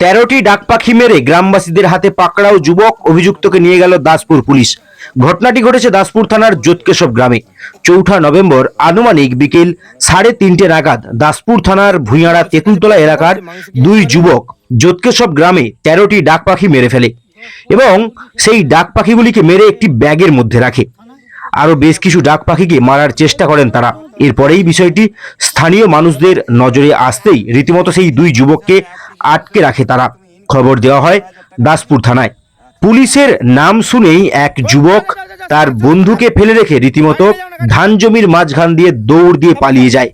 তেরোটি ডাক পাখি মেরে গ্রামবাসীদের হাতে পাকড়াও যুবক অভিযুক্তকে নিয়ে গেল দাসপুর পুলিশ। ঘটনাটি ঘটেছে দাসপুর থানার জোতকেশব গ্রামে। চৌঠা নভেম্বর আনুমানিক বিকেল সাড়ে তিনটে নাগাদ দাসপুর থানার ভুঁইয়াড়া তেঁতুলতলা এলাকার দুই যুবক জোতকেশব গ্রামে তেরোটি ডাক পাখি মেরে ফেলে এবং সেই ডাক পাখিগুলিকে মেরে একটি ব্যাগের মধ্যে রাখে। আরও বেশ কিছু ডাক পাখিকে মারার চেষ্টা করেন তারা। এরপরেই বিষয়টি স্থানীয় মানুষদের নজরে আসতেই রীতিমতো সেই দুই যুবককে আটকে রাখে তারা। খবর দেওয়া হয় দাসপুর থানায়। পুলিশের নাম শুনেই এক যুবক তার বন্ধুকে ফেলে রেখে রীতিমতো ধান জমির মাঝখান দিয়ে দৌড় দিয়ে পালিয়ে যায়।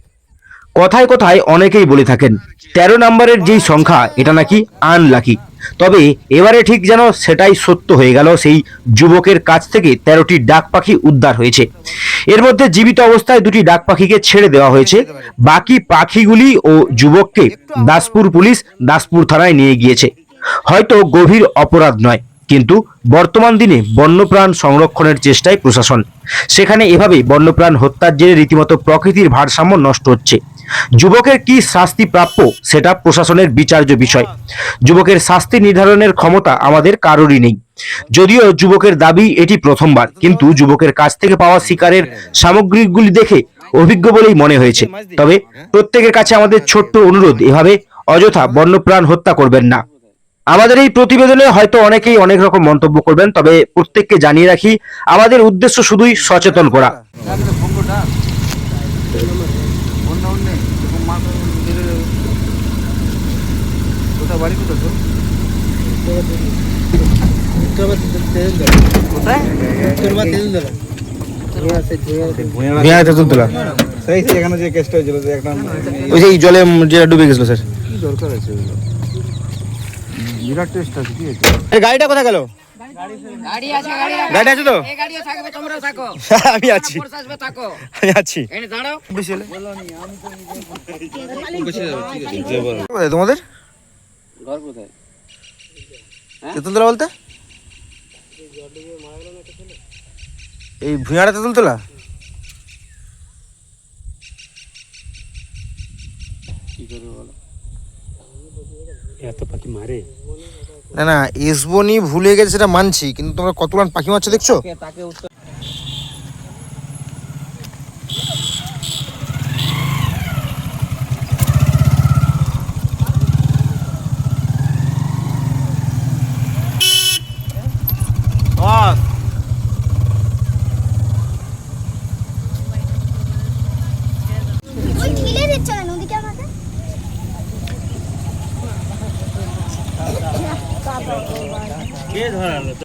কথায় কথায় অনেকেই বলে থাকেন, তেরো নম্বরের যেই সংখ্যা, এটা নাকি আনলাকি। তবে এবারে ঠিক যেন সেটাই সত্য হয়ে গেল, সেই যুবকের কাছ থেকে তেরোটি ডাক পাখি উদ্ধার হয়েছে। এর মধ্যে জীবিত অবস্থায় দুটি ডাক পাখিকে ছেড়ে দেওয়া হয়েছে। বাকি পাখিগুলি ও যুবককে দাসপুর পুলিশ দাসপুর থানায় নিয়ে গিয়েছে। হয়তো গভীর অপরাধ নয়, কিন্তু বর্তমান দিনে বন্যপ্রাণ সংরক্ষণের চেষ্টায় প্রশাসন। সেখানে এভাবে বন্যপ্রাণ হত্যার জেরে রীতিমতো প্রকৃতির ভারসাম্য নষ্ট হচ্ছে। যুবকের কি শাস্তি প্রাপ্য সেটা প্রশাসনের বিচার্য বিষয়। যুবকের শাস্তি নির্ধারণের ক্ষমতা আমাদের কারোরই নেই। যদিও যুবকের দাবি এটি প্রথমবার, কিন্তু যুবকের কাছ থেকে পাওয়া শিকারের সামগ্রীগুলি দেখে অভিজ্ঞ বলেই মনে হয়েছে। তবে প্রত্যেকের কাছে আমাদের ছোট্ট অনুরোধ, এভাবে অযথা বন্যপ্রাণ হত্যা করবেন না। আমাদের এই প্রতিবেদনে হয়তো অনেকেই অনেক রকম মন্তব্য করবেন, তবে প্রত্যেককে জানিয়ে রাখি, আমাদের উদ্দেশ্য শুধুই সচেতন করা কোথায় বাড়ি কোথায় তোর ভুঁইয়া তেঁতুলতলা সেই সেই এখানে যে কেসটা হয়েছিল যে একটা ওই যে এই জলে যেটা ডুবে গেছিল স্যার। দরকার আছে বিরাট টেস্ট আছে কি এই গাড়িটা কোথায় গেল? গাড়ি আছে গাড়ি আছে। তো? এই গাড়িও থাকবে তোমরাও থাকো। আমি আছি। আসবে থাকো। আমি আছি। এনে দাঁড়াও। কোথায় তোমাদের? ঘর কোথায়? তেঁতুলতলা বলতে? এই ভুঁইয়াটা তেঁতুলতলা? না না এসবনি ভুলে গেছে সেটা মানছি কিন্তু তোমরা কতগুলো পাখি মারছো দেখছ? তাকে কে ধরালো